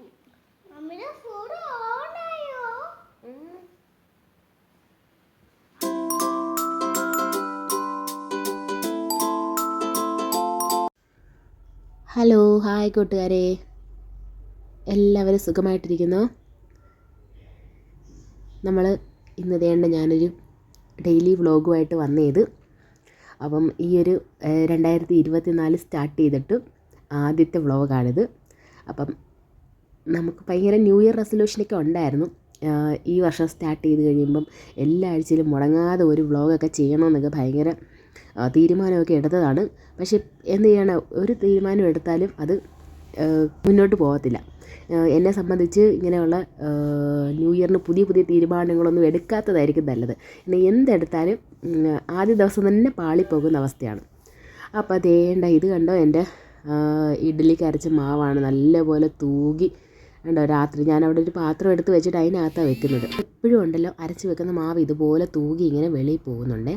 Phone hello hi കൂട്ടുകാരെ. എല്ലാവരും സുഖമായിട്ടിരിക്കുന്നു? നമ്മൾ ഇന്ന് വേണ്ട ഞാനൊരു ഡെയിലി വ്ളോഗുമായിട്ട് വന്നത്. അപ്പം ഈ ഒരു രണ്ടായിരത്തി ഇരുപത്തി നാല് സ്റ്റാർട്ട് ചെയ്തിട്ട് ആദ്യത്തെ വ്ളോഗാണിത് അപ്പം നമുക്ക് ഭയങ്കര ന്യൂ ഇയർ റെസൊല്യൂഷനൊക്കെ ഉണ്ടായിരുന്നു. ഈ വർഷം സ്റ്റാർട്ട് ചെയ്ത് കഴിയുമ്പം എല്ലാ ആഴ്ചയിലും മുടങ്ങാതെ ഒരു വ്ളോഗൊക്കെ ചെയ്യണമെന്നൊക്കെ ഭയങ്കര തീരുമാനമൊക്കെ എടുത്തതാണ്. പക്ഷേ എന്ത് ചെയ്യണം? ഒരു തീരുമാനം എടുത്താലും അത് മുന്നോട്ട് പോകത്തില്ല. എന്നെ സംബന്ധിച്ച് ഇങ്ങനെയുള്ള ന്യൂ ഇയറിന് പുതിയ പുതിയ തീരുമാനങ്ങളൊന്നും എടുക്കാത്തതായിരിക്കും നല്ലത്. പിന്നെ എന്തെടുത്താലും ആദ്യ ദിവസം തന്നെ പാളിപ്പോകുന്ന അവസ്ഥയാണ്. അപ്പോൾ അതേണ്ട ഇത് കണ്ടോ എന്റെ ഇഡ്ഡലിക്ക് അരച്ച മാവാണ് നല്ലപോലെ തൂകി കണ്ടോ രാത്രി ഞാൻ അവിടെ ഒരു പാത്രം എടുത്ത് വെച്ചിട്ട് അതിനകത്താണ് വെക്കുന്നത്. എപ്പോഴും ഉണ്ടല്ലോ അരച്ച് വെക്കുന്ന മാവ് ഇതുപോലെ തൂകി ഇങ്ങനെ വെളിയിൽ പോകുന്നുണ്ട്.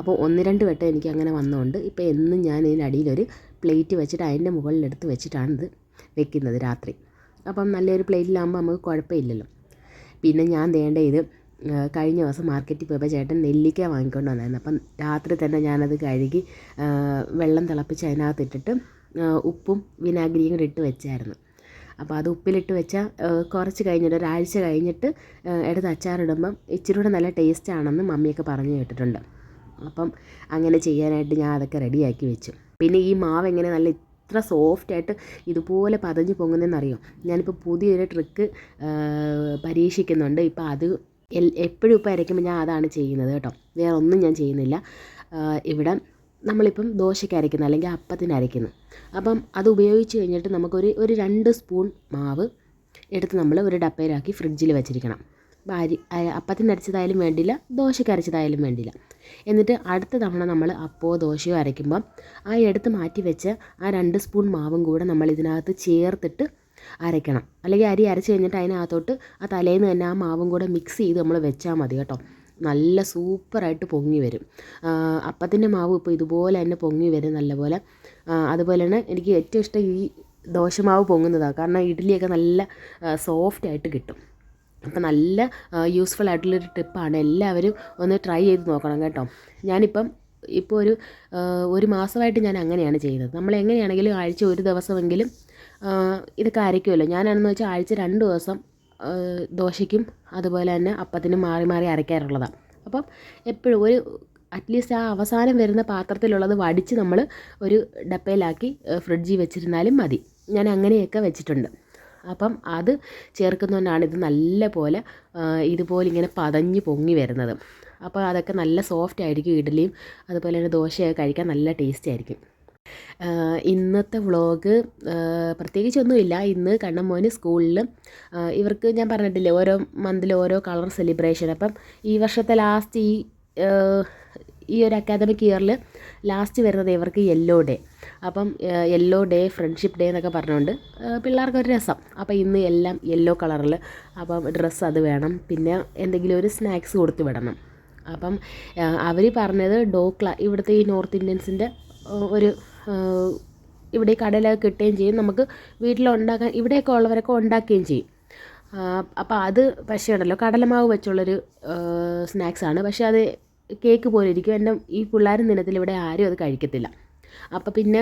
അപ്പോൾ ഒന്ന് രണ്ട് വട്ടം എനിക്ക് അങ്ങനെ വന്നതുകൊണ്ട് ഇപ്പോൾ എന്നും ഞാൻ ഇതിന്റെ അടിയിലൊരു പ്ലേറ്റ് വെച്ചിട്ട് അതിന്റെ മുകളിലെടുത്ത് വെച്ചിട്ടാണിത് വെക്കുന്നത് രാത്രി. അപ്പം നല്ലൊരു പ്ലേറ്റിലാകുമ്പോൾ നമുക്ക് കുഴപ്പമില്ലല്ലോ. പിന്നെ ഞാൻ വേണ്ട ഇത് കഴിഞ്ഞ ദിവസം മാർക്കറ്റിൽ പോയപ്പോൾ ചേട്ടൻ നെല്ലിക്ക വാങ്ങിക്കൊണ്ട് വന്നായിരുന്നു. അപ്പം രാത്രി തന്നെ ഞാനത് കഴുകി വെള്ളം തിളപ്പിച്ച് അതിനകത്ത് ഇട്ടിട്ട് ഉപ്പും വിനാഗിരിയും കൂടി ഇട്ട് വെച്ചായിരുന്നു. അപ്പോൾ അത് ഉപ്പിലിട്ട് വെച്ചാൽ കുറച്ച് കഴിഞ്ഞിട്ട് ഒരാഴ്ച കഴിഞ്ഞിട്ട് എടുത്ത് അച്ചാറിടുമ്പം ഇച്ചിരി കൂടെ നല്ല ടേസ്റ്റ് ആണെന്ന് മമ്മിയൊക്കെ പറഞ്ഞു കേട്ടിട്ടുണ്ട്. അപ്പം അങ്ങനെ ചെയ്യാനായിട്ട് ഞാൻ അതൊക്കെ റെഡിയാക്കി വെച്ചു. പിന്നെ ഈ മാവ് എങ്ങനെ നല്ല ഇത്ര സോഫ്റ്റായിട്ട് ഇതുപോലെ പതഞ്ഞ് പൊങ്ങുന്നതെന്നറിയോ ഞാനിപ്പോൾ പുതിയൊരു ട്രിക്ക് പരീക്ഷിക്കുന്നുണ്ട്. ഇപ്പോൾ അത് എപ്പോഴും ഇപ്പോൾ അരയ്ക്കുമ്പോൾ ഞാൻ അതാണ് ചെയ്യുന്നത് കേട്ടോ. വേറെ ഒന്നും ഞാൻ ചെയ്യുന്നില്ല. ഇവിടെ നമ്മളിപ്പം ദോശയ്ക്ക് അരയ്ക്കുന്ന അല്ലെങ്കിൽ അപ്പത്തിന് അരയ്ക്കുന്നു. അപ്പം അത് ഉപയോഗിച്ച് കഴിഞ്ഞിട്ട് നമുക്കൊരു ഒരു രണ്ട് സ്പൂൺ മാവ് എടുത്ത് നമ്മൾ ഒരു ഡപ്പയിലാക്കി ഫ്രിഡ്ജിൽ വെച്ചിരിക്കണം. അപ്പം അരി അപ്പത്തിന് അരച്ചതായാലും വേണ്ടില്ല ദോശയ്ക്ക് അരച്ചതായാലും വേണ്ടില്ല. എന്നിട്ട് അടുത്ത തവണ നമ്മൾ അപ്പോ ദോശയോ അരയ്ക്കുമ്പം ആ എടുത്ത് മാറ്റി വെച്ച് ആ രണ്ട് സ്പൂൺ മാവും കൂടെ നമ്മൾ ഇതിനകത്ത് ചേർത്തിട്ട് അരയ്ക്കണം. അല്ലെങ്കിൽ അരി അരച്ച് കഴിഞ്ഞിട്ട് അതിനകത്തോട്ട് ആ തലേന്ന് തന്നെ ആ മാവും കൂടെ മിക്സ് ചെയ്ത് നമ്മൾ വെച്ചാൽ മതി കേട്ടോ. നല്ല സൂപ്പറായിട്ട് പൊങ്ങി വരും. അപ്പത്തിന്റെ മാവ് ഇപ്പോൾ ഇതുപോലെ തന്നെ പൊങ്ങി വരും നല്ലപോലെ. ആ, അതുപോലെ തന്നെ എനിക്ക് ഏറ്റവും ഇഷ്ടം ഈ ദോശമാവ് പൊങ്ങുന്നതാണ് കാരണം ഇഡ്ഡലിയൊക്കെ നല്ല സോഫ്റ്റ് ആയിട്ട് കിട്ടും. അപ്പം നല്ല യൂസ്ഫുൾ ആയിട്ടുള്ളൊരു ടിപ്പാണ് എല്ലാവരും ഒന്ന് ട്രൈ ചെയ്ത് നോക്കണം കേട്ടോ. ഞാനിപ്പം ഇപ്പോൾ ഒരു ഒരു മാസമായിട്ട് ഞാൻ അങ്ങനെയാണ് ചെയ്യുന്നത്. നമ്മൾ എങ്ങനെയാണെങ്കിലും ആഴ്ച ഒരു ദിവസമെങ്കിലും ഇതൊക്കെ അരയ്ക്കുമല്ലോ. ഞാനാണെന്ന് വെച്ചാൽ ആഴ്ച രണ്ട് ദിവസം ദോശയ്ക്കും അതുപോലെ തന്നെ അപ്പത്തിനും മാറി മാറി അരയ്ക്കാറുള്ളതാണ് അപ്പം എപ്പോഴും ഒരു അറ്റ്ലീസ്റ്റ് ആ അവസാനം വരുന്ന പാത്രത്തിലുള്ളത് വടിച്ച് നമ്മൾ ഒരു ഡപ്പയിലാക്കി ഫ്രിഡ്ജിൽ വെച്ചിരുന്നാലും മതി. ഞാൻ അങ്ങനെയൊക്കെ വെച്ചിട്ടുണ്ട്. അപ്പം അത് ചേർക്കുന്നതുകൊണ്ടാണ് ഇത് നല്ല പോലെ ഇതുപോലെ ഇങ്ങനെ പതഞ്ഞ് പൊങ്ങി വരുന്നത്. അപ്പോൾ അതൊക്കെ നല്ല സോഫ്റ്റ് ആയിരിക്കും ഇഡ്ഡലിയും അതുപോലെ തന്നെ ദോശയൊക്കെ കഴിക്കാൻ നല്ല ടേസ്റ്റ് ആയിരിക്കും. ഇന്നത്തെ വ്ളോഗ് പ്രത്യേകിച്ചൊന്നുമില്ല. ഇന്ന് കണ്ണമ്മോന് സ്കൂളിൽ ഇവർക്ക് ഞാൻ പറഞ്ഞിട്ടില്ലേ ഓരോ മന്തിൽ ഓരോ കളർ സെലിബ്രേഷൻ അപ്പം ഈ വർഷത്തെ ലാസ്റ്റ് ഈ ഈ ഒരു അക്കാദമിക് ഇയറിൽ ലാസ്റ്റ് വരുന്നത് ഇവർക്ക് യെല്ലോ ഡേ അപ്പം യെല്ലോ ഡേ ഫ്രണ്ട്ഷിപ്പ് ഡേ എന്നൊക്കെ പറഞ്ഞുകൊണ്ട് പിള്ളേർക്ക് ഒരു രസം. അപ്പം ഇന്ന് എല്ലാം യെല്ലോ കളറിൽ അപ്പം ഡ്രസ്സ് അത് വേണം. പിന്നെ എന്തെങ്കിലും ഒരു സ്നാക്സ് കൊടുത്തു വിടണം. അപ്പം അവർ പറഞ്ഞത് ഡോക്ല ഇവിടുത്തെ ഈ നോർത്ത് ഇന്ത്യൻസിന്റെ ഒരു ഇവിടെ കടയിലൊക്കെ കിട്ടുകയും ചെയ്യും. നമുക്ക് വീട്ടിലുണ്ടാക്കാൻ ഇവിടെയൊക്കെ ഉള്ളവരൊക്കെ ഉണ്ടാക്കുകയും ചെയ്യും. അപ്പോൾ അത് പക്ഷേ ഉണ്ടല്ലോ കടലമാവ് വെച്ചുള്ളൊരു സ്നാക്സാണ് പക്ഷേ അത് കേക്ക് പോലെ ഇരിക്കും. എന്റെ ഈ പിള്ളേരും ദിനത്തിൽ ഇവിടെ ആരും അത് കഴിക്കത്തില്ല. അപ്പോൾ പിന്നെ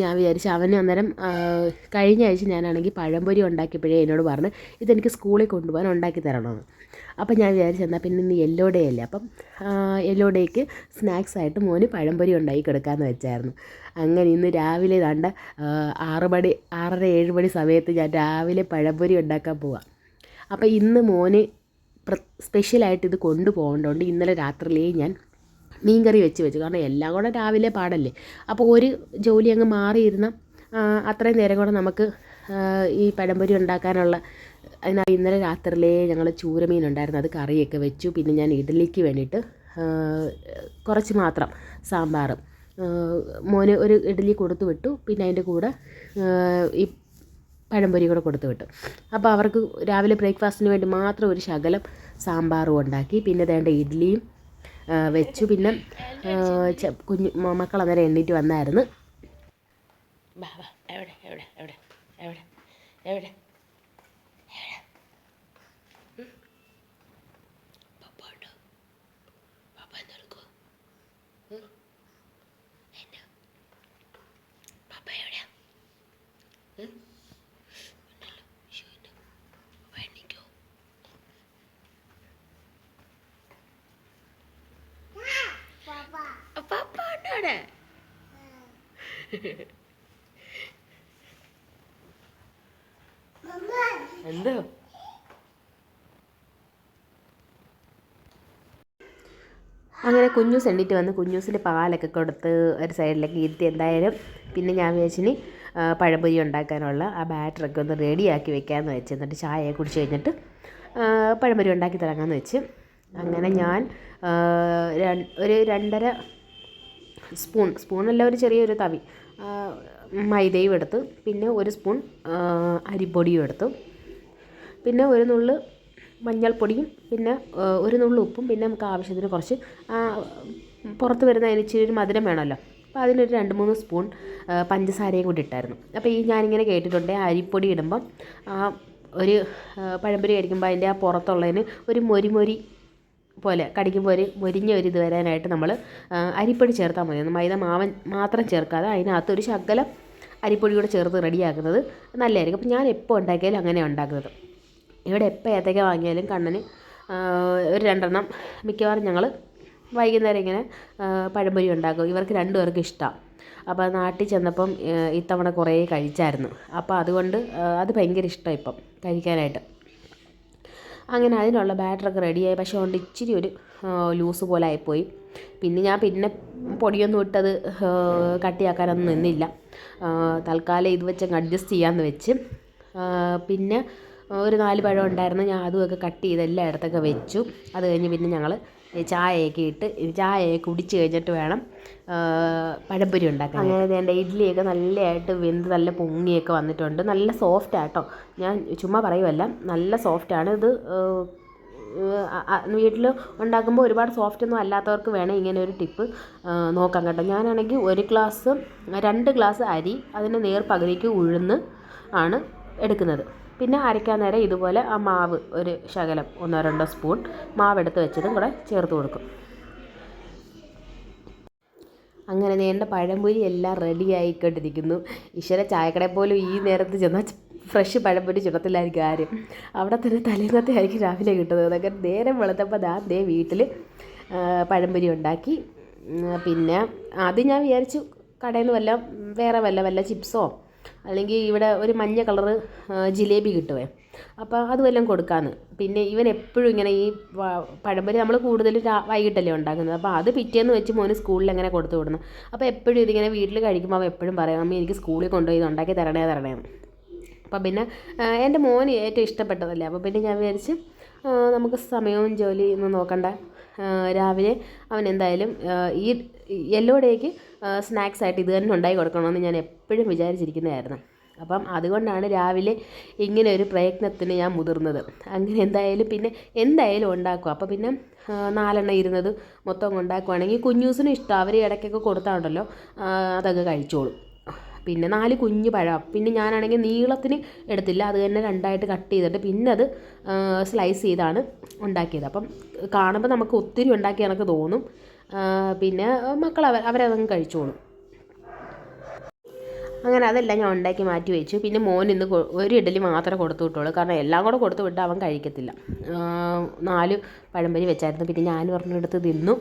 ഞാൻ വിചാരിച്ചു അവന് അന്നേരം കഴിഞ്ഞ ആഴ്ച ഞാനാണെങ്കിൽ പഴംപൊരി ഉണ്ടാക്കിയപ്പോഴേ എന്നോട് പറഞ്ഞു ഇതെനിക്ക് സ്കൂളിൽ കൊണ്ടുപോകാൻ ഉണ്ടാക്കി തരണമെന്ന് അപ്പം ഞാൻ വിചാരിച്ചു എന്നാൽ പിന്നെ ഇന്ന് യെല്ലോ ഡേ അല്ലേ? അപ്പം യെല്ലോ ഡേക്ക് സ്നാക്സ് ആയിട്ട് മോന് പഴംപൊരി ഉണ്ടാക്കി കൊടുക്കാമെന്ന് വെച്ചായിരുന്നു. അങ്ങനെ ഇന്ന് രാവിലെ കണ്ട ആറ് മണി ആറര ഏഴ് മണി സമയത്ത് ഞാൻ രാവിലെ പഴംപൊരി ഉണ്ടാക്കാൻ പോവാം. അപ്പം ഇന്ന് മോന് സ്പെഷ്യലായിട്ട് ഇത് കൊണ്ടുപോകേണ്ടതുകൊണ്ട് ഇന്നലെ രാത്രിയിലേ ഞാൻ മീൻ കറി വെച്ച് വെച്ചു. കാരണം എല്ലാം കൂടെ രാവിലെ പാടല്ലേ? അപ്പോൾ ഒരു ജോലി അങ്ങ് മാറിയിരുന്ന അത്രയും നേരം കൂടെ നമുക്ക് ഈ പഴംപൊരി ഉണ്ടാക്കാനുള്ള അതിനായി ഇന്നലെ രാത്രിയിലേ ഞങ്ങൾ ചൂരമീൻ ഉണ്ടായിരുന്നു അത് കറിയൊക്കെ വെച്ചു. പിന്നെ ഞാൻ ഇഡ്ഡലിക്ക് വേണ്ടിയിട്ട് കുറച്ച് മാത്രം സാമ്പാർ മോന് ഒരു ഇഡ്ഡലി കൊടുത്തു വിട്ടു. പിന്നെ അതിന്റെ കൂടെ ഈ പഴംപൊരി കൂടെ കൊടുത്തു വിട്ടു. അപ്പോൾ അവർക്ക് രാവിലെ ബ്രേക്ക്ഫാസ്റ്റിന് വേണ്ടി മാത്രം ഒരു ശകലം സാമ്പാറും ഉണ്ടാക്കി. പിന്നെ വേണ്ട ഇഡ്ഡലിയും വെച്ചു. പിന്നെ കുഞ്ഞു മക്കൾ അന്നേരം എണ്ണീറ്റ് വന്നായിരുന്നു. എവിടെ എവിടെ എവിടെ എവിടെ എവിടെ? അവിടെ മമ്മ എന്തോ? അങ്ങനെ കുഞ്ഞൂസ് എണ്ണീറ്റ് വന്ന് കുഞ്ഞൂസിന് പാലൊക്കെ കൊടുത്ത് ഒരു സൈഡിലേക്ക് ഇരുത്തി എന്തായാലും പിന്നെ ഞാൻ വിചാരിച്ചിനി പഴംപൊരി ഉണ്ടാക്കാനുള്ള ആ ബാറ്ററൊക്കെ ഒന്ന് റെഡിയാക്കി വെക്കാമെന്ന് വെച്ച് എന്നിട്ട് ചായ കുടിച്ച് കഴിഞ്ഞിട്ട് പഴംപൊരി ഉണ്ടാക്കി തുടങ്ങാമെന്ന് വെച്ച്. അങ്ങനെ ഞാൻ ഒരു രണ്ടര സ്പൂൺ സ്പൂണല്ല ഒരു ചെറിയൊരു തവി മൈദയും എടുത്തു പിന്നെ ഒരു സ്പൂൺ അരിപ്പൊടിയും എടുത്തു. പിന്നെ ഒരു നുള്ള് മഞ്ഞൾപ്പൊടിയും പിന്നെ ഒരു നുള്ള് ഉപ്പും പിന്നെ നമുക്ക് ആവശ്യത്തിന് കുറച്ച് പുറത്ത് വരുന്ന അതിന് ഇച്ചിരി ഒരു മധുരം വേണമല്ലോ. അപ്പോൾ അതിലൊരു രണ്ട് മൂന്ന് സ്പൂൺ പഞ്ചസാരയും കൂടി ഇട്ടായിരുന്നു. അപ്പോൾ ഈ ഞാനിങ്ങനെ കേട്ടിട്ടുണ്ട് അരിപ്പൊടി ഇടുമ്പം ഒരു പഴംപൊരി കഴിക്കുമ്പോൾ അതിന്റെ ആ പുറത്തുള്ളതിന് ഒരു മൊരി മൊരി പോലെ കടിക്കുമ്പോൾ ഒരു മൊരിഞ്ഞ ഒരു ഇത് വരാനായിട്ട് നമ്മൾ അരിപ്പൊടി ചേർത്താൽ മതി. മൈദ മാവൻ മാത്രം ചേർക്കാതെ അതിനകത്ത് ഒരു ശകലം അരിപ്പൊടി കൂടെ ചേർത്ത് റെഡിയാക്കുന്നത് നല്ലതായിരിക്കും. അപ്പോൾ ഞാൻ എപ്പോൾ ഉണ്ടാക്കിയാലും അങ്ങനെ ഉണ്ടാക്കുന്നത്. ഇവിടെ എപ്പോൾ ഏതൊക്കെ വാങ്ങിയാലും കണ്ണന് ഒരു രണ്ടെണ്ണം മിക്കവാറും ഞങ്ങൾ വൈകുന്നേരം ഇങ്ങനെ പഴംപൊരി ഉണ്ടാക്കും. ഇവർക്ക് രണ്ടുപേർക്കും ഇഷ്ടമാണ് അപ്പോൾ നാട്ടിൽ ചെന്നപ്പം ഇത്തവണ കുറേ കഴിച്ചായിരുന്നു. അപ്പോൾ അതുകൊണ്ട് അത് ഭയങ്കര ഇഷ്ടമാണ് ഇപ്പം കഴിക്കാനായിട്ട്. അങ്ങനെ അതിനുള്ള ബാറ്ററൊക്കെ റെഡിയായി. പക്ഷേ അതുകൊണ്ട് ഇച്ചിരി ഒരു ലൂസ് പോലെ ആയിപ്പോയി. പിന്നെ ഞാൻ പിന്നെ പൊടിയൊന്നും ഇട്ടത് കട്ടിയാക്കാനൊന്നും നിന്നില്ല. തൽക്കാലം ഇത് വെച്ചങ്ങ് അഡ്ജസ്റ്റ് ചെയ്യാമെന്ന് വെച്ച്. പിന്നെ ഒരു നാല് പഴം ഉണ്ടായിരുന്നു. ഞാൻ അതുമൊക്കെ കട്ട് ചെയ്ത് എല്ലായിടത്തൊക്കെ വെച്ചു. അത് കഴിഞ്ഞ് പിന്നെ ഞങ്ങൾ ചായയൊക്കെ ഇട്ട് ചായയൊക്കെ കുടിച്ച് കഴിഞ്ഞിട്ട് വേണം പഴംപൊരി ഉണ്ടാക്കാൻ അങ്ങനെ എന്റെ ഇഡ്ഡലിയൊക്കെ നല്ലതായിട്ട് വെന്ത് നല്ല പൊങ്ങിയൊക്കെ വന്നിട്ടുണ്ട്. നല്ല സോഫ്റ്റ് ആട്ടോ. ഞാൻ ചുമ്മാ പറയുമല്ല നല്ല സോഫ്റ്റാണ് ഇത് വീട്ടിൽ ഉണ്ടാക്കുമ്പോൾ ഒരുപാട് സോഫ്റ്റ് ഒന്നും അല്ലാത്തവർക്ക് വേണം ഇങ്ങനെ ഒരു ടിപ്പ് നോക്കാൻ കേട്ടോ. ഞാനാണെങ്കിൽ ഒരു ഗ്ലാസ് രണ്ട് ഗ്ലാസ് അരി അതിന് നേർ പകുതിക്ക് ഉഴുന്ന് ആണ് എടുക്കുന്നത്. പിന്നെ അരയ്ക്കാൻ നേരം ഇതുപോലെ ആ മാവ് ഒരു ശകലം ഒന്നോ രണ്ടോ സ്പൂൺ മാവ് എടുത്ത് വെച്ചതും കൂടെ ചേർത്ത് കൊടുക്കും. അങ്ങനെ നീണ്ട പഴംപൊരി എല്ലാം റെഡി ആയിക്കൊണ്ടിരിക്കുന്നു. ഈശ്വര ചായക്കടയിൽ പോലും ഈ നേരത്ത് ചെന്നാൽ ഫ്രഷ് പഴംപൊരി ചുടത്തില്ലായിരിക്കും ആരും. അവിടെ തന്നെ തലേന്നത്തെ ആയിരിക്കും രാവിലെ കിട്ടുന്നത്. അതൊക്കെ നേരം വെളുത്തപ്പോൾ ദാ ദേ വീട്ടിൽ പഴംപൊരി ഉണ്ടാക്കി. പിന്നെ ആദ്യം ഞാൻ വിചാരിച്ചു കടയിൽ നിന്ന് വല്ല വേറെ വല്ല വല്ല ചിപ്സോ അല്ലെങ്കിൽ ഇവിടെ ഒരു മഞ്ഞ കളർ ജിലേബി കിട്ടുവേ. അപ്പോൾ അത് വല്ലതും കൊടുക്കാമെന്ന് പിന്നെ ഇവൻ എപ്പോഴും ഇങ്ങനെ ഈ പഴംപൊരി നമ്മൾ കൂടുതലും വൈകിട്ടല്ലേ ഉണ്ടാക്കുന്നത്. അപ്പോൾ അത് പിറ്റേന്ന് വെച്ച് മോന് സ്കൂളിൽ എങ്ങനെ കൊടുത്തു വിടണം. അപ്പോൾ എപ്പോഴും ഇതിങ്ങനെ വീട്ടിൽ കഴിക്കുമ്പോൾ അവൻ എപ്പോഴും പറയും അമ്മ എനിക്ക് സ്കൂളിൽ കൊണ്ടുപോയി ഇത് ഉണ്ടാക്കി തരണേ തരണേ. അപ്പം പിന്നെ എന്റെ മോന് ഏറ്റവും ഇഷ്ടപ്പെട്ടതല്ലേ. അപ്പോൾ പിന്നെ ഞാൻ വിചാരിച്ച് നമുക്ക് സമയവും ജോലിയൊന്നും നോക്കണ്ട. രാവിലെ അവൻ എന്തായാലും ഈ യെല്ലോ ഡേക്ക് സ്നാക്സ് ആയിട്ട് ഇത് തന്നെ ഉണ്ടാക്കി കൊടുക്കണമെന്ന് ഞാൻ എപ്പോഴും വിചാരിച്ചിരിക്കുന്നതായിരുന്നു. അപ്പം അതുകൊണ്ടാണ് രാവിലെ ഇങ്ങനെ ഒരു പ്രയത്നത്തിന് ഞാൻ മുതിർന്നത്. അങ്ങനെ എന്തായാലും പിന്നെ എന്തായാലും ഉണ്ടാക്കും. അപ്പോൾ പിന്നെ നാലെണ്ണം ഇരുന്നത് മൊത്തം ഉണ്ടാക്കുവാണെങ്കിൽ കുഞ്ഞൂസിനും ഇഷ്ടം. അവർ ഇടയ്ക്കൊക്കെ കൊടുത്താണ്ടല്ലോ അതൊക്കെ കഴിച്ചോളും. പിന്നെ നാല് കുഞ്ഞ് പഴം. പിന്നെ ഞാനാണെങ്കിൽ നീളത്തിന് എടുത്തില്ല. അത് തന്നെ രണ്ടായിട്ട് കട്ട് ചെയ്തിട്ട് പിന്നെ അത് സ്ലൈസ് ചെയ്താണ് ഉണ്ടാക്കിയത്. അപ്പം കാണുമ്പോൾ നമുക്ക് ഒത്തിരി ഉണ്ടാക്കി തോന്നും. പിന്നെ മക്കൾ അവർ അവരതങ്ങ് കഴിച്ചോളും. അങ്ങനെ അതെല്ലാം ഞാൻ ഉണ്ടാക്കി മാറ്റി വെച്ചു. പിന്നെ മോൻ ഇന്ന് ഒരു ഇഡലി മാത്രമേ കൊടുത്തു വിട്ടുള്ളൂ. കാരണം എല്ലാം കൂടെ കൊടുത്തു വിട്ടാൽ അവൻ കഴിക്കത്തില്ല. നാല് പഴംപൊരി വെച്ചായിരുന്നു. പിന്നെ ഞാൻ പറഞ്ഞെടുത്ത് തിന്നു.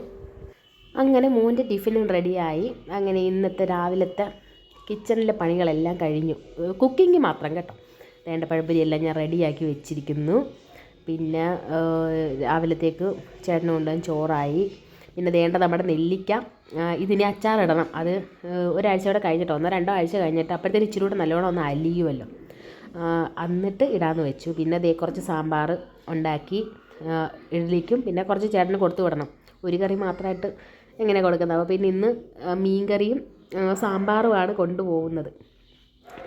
അങ്ങനെ മോന്റെ ടിഫിനും റെഡിയായി. അങ്ങനെ ഇന്നത്തെ രാവിലത്തെ കിച്ചണിലെ പണികളെല്ലാം കഴിഞ്ഞു. കുക്കിംഗ് മാത്രം കേട്ടോ. വേണ്ട പഴപ്പരിയെല്ലാം ഞാൻ റെഡിയാക്കി വെച്ചിരിക്കുന്നു. പിന്നെ രാവിലത്തേക്ക് ചേട്ടന് കൊണ്ടുവന്ന് ചോറായി. പിന്നെ വേണ്ട നമ്മുടെ നെല്ലിക്ക. ഇതിനെ അച്ചാറിടണം അത് ഒരാഴ്ച കൂടെ കഴിഞ്ഞിട്ട് ഒന്നോ രണ്ടോ ആഴ്ച കഴിഞ്ഞിട്ട് അപ്പോഴത്തേക്ക് ഇച്ചിരി കൂടെ നല്ലോണം ഒന്ന് അലിയുമല്ലോ എന്നിട്ട് ഇടാമെന്ന് വെച്ചു. പിന്നെ ദേ കുറച്ച് സാമ്പാർ ഉണ്ടാക്കി ഇഡ്ഡലിക്കും പിന്നെ കുറച്ച് ചേട്ടന് കൊടുത്തു വിടണം. ഒരു കറി മാത്രമായിട്ട് എങ്ങനെ കൊടുക്കുന്നത്? അപ്പോൾ പിന്നെ ഇന്ന് മീൻ കറിയും സാമ്പാറുമാണ് കൊണ്ടുപോകുന്നത്.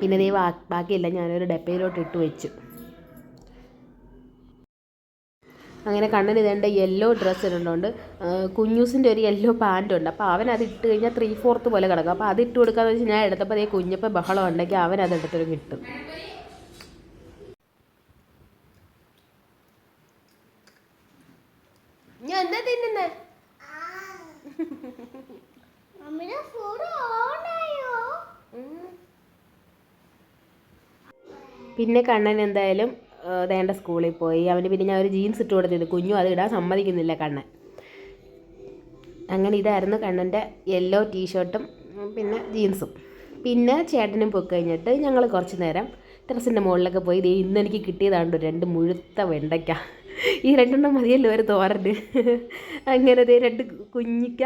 പിന്നെ ദേ ബാ- ബാക്കിയെല്ലാം ഞാനൊരു ഡപ്പയിലോട്ട് ഇട്ട് വെച്ചു. അങ്ങനെ കണ്ണന് ഇതേണ്ട യെല്ലോ ഡ്രസ്സ് ഇടുന്നുണ്ട് കുഞ്ഞൂസിന്റെ ഒരു യെല്ലോ പാന്റ് ഉണ്ട്. അപ്പോൾ അവൻ അത് ഇട്ട് കഴിഞ്ഞാൽ ത്രീ ഫോർത്ത് പോലെ കിടക്കും. അപ്പോൾ അത് ഇട്ട് കൊടുക്കാന്ന് വെച്ചാൽ ഞാൻ എടുത്തപ്പോൾ അതേ കുഞ്ഞപ്പം ബഹളം ഉണ്ടെങ്കിൽ അവൻ അത് എടുത്തൊരു കിട്ടും. ഞാൻ എന്താ തിന്നുന്നേ? പിന്നെ കണ്ണൻ എന്തായാലും വേണ്ട സ്കൂളിൽ പോയി. അവന് പിന്നെ ഞാൻ ഒരു ജീൻസ് ഇട്ട് കൊടുത്തത് കുഞ്ഞു അത് ഇടാൻ സമ്മതിക്കുന്നില്ല കണ്ണൻ. അങ്ങനെ ഇതായിരുന്നു കണ്ണന്റെ യെല്ലോ ടീഷർട്ടും പിന്നെ ജീൻസും. പിന്നെ ചേട്ടനും പോയി കഴിഞ്ഞിട്ട് ഞങ്ങൾ കുറച്ച് നേരം ടെറസിന്റെ മുകളിലൊക്കെ പോയി. ദേ ഇന്ന് എനിക്ക് കിട്ടിയതാണ് രണ്ട് മുഴുത്ത വെണ്ടയ്ക്ക. ഈ രണ്ടെണ്ണം മതിയല്ലോ ഒരു തോരണ്ട് അങ്ങനെ ദേ രണ്ട് കുഞ്ഞിക്ക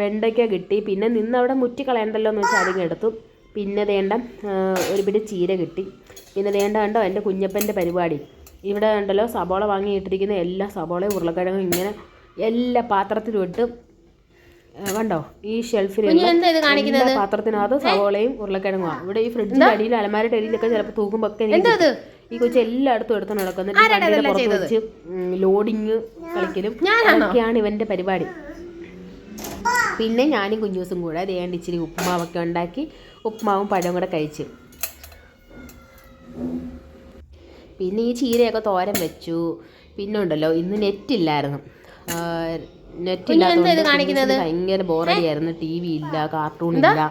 വെണ്ടയ്ക്ക കിട്ടി. പിന്നെ നിന്ന് അവിടെ മുറ്റി കളയണ്ടല്ലോ എന്ന് വെച്ചാൽ അതിങ്ങെടുത്തു പിന്നെ വേണ്ട ഒരു പിടി ചീര കിട്ടി. പിന്നെ വേണ്ട കണ്ടോ എന്റെ കുഞ്ഞപ്പന്റെ പരിപാടി. ഇവിടെ കണ്ടല്ലോ സബോള വാങ്ങിയിട്ടിരിക്കുന്ന എല്ലാ സബോളയും ഉരുളക്കിഴങ്ങും ഇങ്ങനെ എല്ലാ പാത്രത്തിലും ഇട്ട് കണ്ടോ? ഈ ഷെൽഫിൽ പാത്രത്തിനകത്ത് സവോളയും ഉരുളക്കിഴങ്ങും ഇവിടെ ഈ ഫ്രിഡ്ജിന്റെ അടിയിൽ അലമാരയുടെ അടിയിലൊക്കെ ചിലപ്പോൾ തൂക്കുമ്പോൾ ഒക്കെ ഈ കൊച്ചു എല്ലായിടത്തും എടുത്ത് നടക്കുന്നത്. വണ്ടിയുടെ പുറത്ത് വെച്ച് ലോഡിങ് കളിക്കലും അതൊക്കെയാണ് ഇവന്റെ പരിപാടി. പിന്നെ ഞാനും കുഞ്ഞൂസും കൂടെ ദേണ്ട് ഇച്ചിരി ഉപ്പുമാവൊക്കെ ഉണ്ടാക്കി ഉപ്പുമാവും പഴവും കൂടെ കഴിച്ചു. പിന്നെ ഈ ചീരയൊക്കെ തോരൻ വെച്ചു. പിന്നെ ഉണ്ടല്ലോ ഇന്ന് നെറ്റ് ഇല്ലായിരുന്നു. നെറ്റ് ഇല്ലാത്തതുകൊണ്ട് കുഞ്ഞൂസിന് ഭയങ്കര ബോറടിയായിരുന്നു ടി വി ഇല്ല കാർട്ടൂൺ ഇല്ല.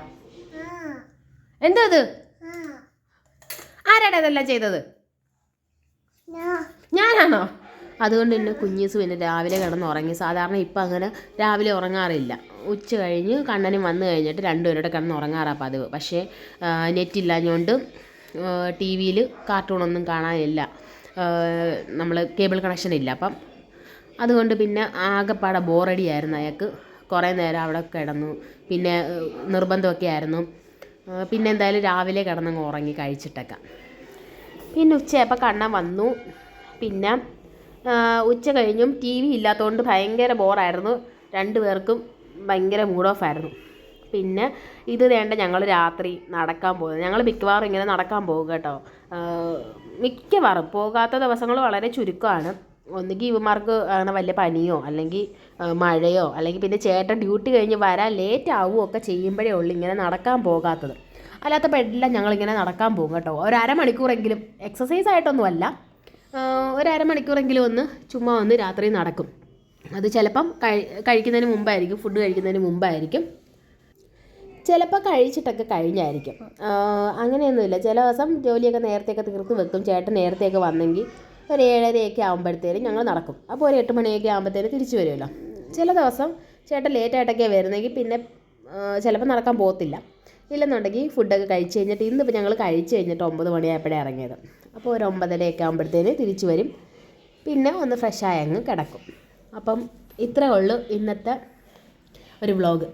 എന്താ ഇത് ആരാടാ ഇതെല്ലാം ചെയ്തത്? ഞാനാണോ? അതുകൊണ്ട് തന്നെ കുഞ്ഞീസ് പിന്നെ രാവിലെ കിടന്ന് ഉറങ്ങി. സാധാരണ ഇപ്പം അങ്ങനെ രാവിലെ ഉറങ്ങാറില്ല. ഉച്ച കഴിഞ്ഞ് കണ്ണനും വന്നു കഴിഞ്ഞിട്ട് രണ്ടുപേരുടെ കിടന്ന് ഉറങ്ങാറാണ് പതിവ്. പക്ഷേ നെറ്റ് ഇല്ലാഞ്ഞുകൊണ്ട് ടി വിയിൽ കാർട്ടൂണൊന്നും കാണാനില്ല. നമ്മൾ കേബിൾ കണക്ഷൻ ഇല്ല അപ്പം അതുകൊണ്ട് പിന്നെ ആകെപ്പാടെ ബോറടിയായിരുന്നു അയാൾക്ക്. കുറേ നേരം അവിടെ കിടന്നു. പിന്നെ നിർബന്ധമൊക്കെ ആയിരുന്നു. പിന്നെ എന്തായാലും രാവിലെ കിടന്നങ്ങ് ഉറങ്ങി കഴിച്ചിട്ടൊക്കെ. പിന്നെ ഉച്ചയപ്പം കണ്ണ വന്നു. പിന്നെ ഉച്ച കഴിഞ്ഞും ടി വി ഇല്ലാത്തതുകൊണ്ട് ഭയങ്കര ബോറായിരുന്നു. രണ്ടു പേർക്കും ഭയങ്കര മൂഡ് ഓഫ് ആയിരുന്നു പിന്നെ ഇത് വേണ്ട ഞങ്ങൾ രാത്രി നടക്കാൻ പോകുന്നത് ഞങ്ങൾ മിക്കവാറും ഇങ്ങനെ നടക്കാൻ പോകും കേട്ടോ. മിക്കവാറും പോകാത്ത ദിവസങ്ങൾ വളരെ ചുരുക്കമാണ്. ഒന്നുകിൽ ഇവന്മാർക്ക് അങ്ങനെ വലിയ പനിയോ അല്ലെങ്കിൽ മഴയോ അല്ലെങ്കിൽ പിന്നെ ചേട്ടൻ ഡ്യൂട്ടി കഴിഞ്ഞ് വരാൻ ലേറ്റ് ആവുകയോ ഒക്കെ ചെയ്യുമ്പോഴേ ഉള്ളൂ ഇങ്ങനെ നടക്കാൻ പോകാത്തത്. അല്ലാത്തപ്പോൾ എല്ലാം ഞങ്ങളിങ്ങനെ നടക്കാൻ പോകും കേട്ടോ. ഒരു അരമണിക്കൂറെങ്കിലും എക്സസൈസ് ആയിട്ടൊന്നുമല്ല ഒരു അരമണിക്കൂറെങ്കിലും ഒന്ന് ചുമ്മാ ഒന്ന് രാത്രി നടക്കും. അത് ചിലപ്പം കഴി കഴിക്കുന്നതിന് മുമ്പായിരിക്കും ഫുഡ് കഴിക്കുന്നതിന് മുമ്പായിരിക്കും. ചിലപ്പോൾ കഴിച്ചിട്ടൊക്കെ കഴിഞ്ഞായിരിക്കും. അങ്ങനെയൊന്നുമില്ല. ചില ദിവസം ജോലിയൊക്കെ നേരത്തെയൊക്കെ തീർത്ത് വെക്കും. ചേട്ടൻ നേരത്തെയൊക്കെ വന്നെങ്കിൽ ഒരു ഏഴരയൊക്കെ ആകുമ്പോഴത്തേനും ഞങ്ങൾ നടക്കും. അപ്പോൾ ഒരു എട്ട് മണിയൊക്കെ ആകുമ്പോഴത്തേനും തിരിച്ചു വരുമല്ലോ. ചില ദിവസം ചേട്ടൻ ലേറ്റായിട്ടൊക്കെ വരുന്നെങ്കിൽ പിന്നെ ചിലപ്പോൾ നടക്കാൻ പോകത്തില്ല. ഇല്ലെന്നുണ്ടെങ്കിൽ ഫുഡൊക്കെ കഴിച്ച് കഴിഞ്ഞിട്ട് ഇന്നിപ്പോൾ ഞങ്ങൾ കഴിച്ച് കഴിഞ്ഞിട്ട് ഒമ്പത് മണിയായപ്പോഴേ ഇറങ്ങിയത്. അപ്പോൾ ഒരു ഒമ്പതരയൊക്കെ ആകുമ്പോഴത്തേന് തിരിച്ചു വരും. പിന്നെ ഒന്ന് ഫ്രഷായി അങ്ങ് കിടക്കും. അപ്പം ഇത്രേ ഉള്ളൂ ഇന്നത്തെ ഒരു വ്ളോഗ്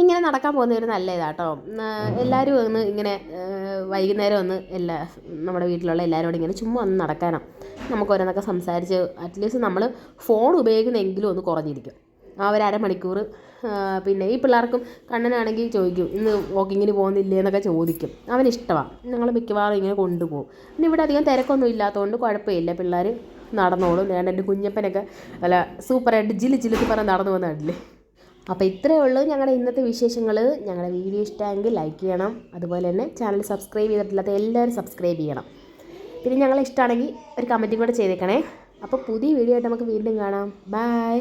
ഇങ്ങനെ നടക്കാൻ പോകുന്ന ഒരു നല്ല ഇതാട്ടോ എല്ലാവരും ഒന്ന് ഇങ്ങനെ വൈകുന്നേരം ഒന്ന് എല്ലാ നമ്മുടെ വീട്ടിലുള്ള എല്ലാവരോടും ഇങ്ങനെ ചുമ്മാ ഒന്ന് നടക്കാനോ. നമുക്ക് ഓരോന്നൊക്കെ സംസാരിച്ച് അറ്റ്ലീസ്റ്റ് നമ്മൾ ഫോൺ ഉപയോഗിക്കുന്നെങ്കിലും ഒന്ന് കുറഞ്ഞിരിക്കും. ആ ഒരു അരമണിക്കൂർ പിന്നെ ഈ പിള്ളേർക്കും കണ്ണനാണെങ്കിൽ ചോദിക്കും ഇന്ന് വോക്കിങ്ങിന് പോകുന്നില്ലേ? എന്നൊക്കെ ചോദിക്കും. അവന് ഇഷ്ടമാണ് ഞങ്ങൾ മിക്കവാറും ഇങ്ങനെ കൊണ്ടുപോകും. പിന്നെ ഇവിടെ അധികം തിരക്കൊന്നും ഇല്ലാത്തതുകൊണ്ട് കുഴപ്പമില്ല. പിള്ളേർ നടന്നോളും. ഞാൻ എന്റെ കുഞ്ഞപ്പനൊക്കെ അല്ല സൂപ്പറായിട്ട് ജില്ലി ജിലിക്ക് പറഞ്ഞ് നടന്നു പോകുന്ന കണ്ടില്ലേ? അപ്പോൾ ഇത്രയേ ഉള്ളൂ ഞങ്ങളുടെ ഇന്നത്തെ വിശേഷങ്ങൾ ഞങ്ങളുടെ വീഡിയോ ഇഷ്ടമെങ്കിൽ ലൈക്ക് ചെയ്യണം. അതുപോലെ തന്നെ ചാനൽ സബ്സ്ക്രൈബ് ചെയ്തിട്ടില്ലാത്ത എല്ലാവരും സബ്സ്ക്രൈബ് ചെയ്യണം. പിന്നെ ഞങ്ങളെ ഇഷ്ടമാണെങ്കിൽ ഒരു കമന്റും കൂടെ ചെയ്തേക്കണേ. അപ്പോൾ പുതിയ വീഡിയോ ആയിട്ട് നമുക്ക് വീണ്ടും കാണാം. ബൈ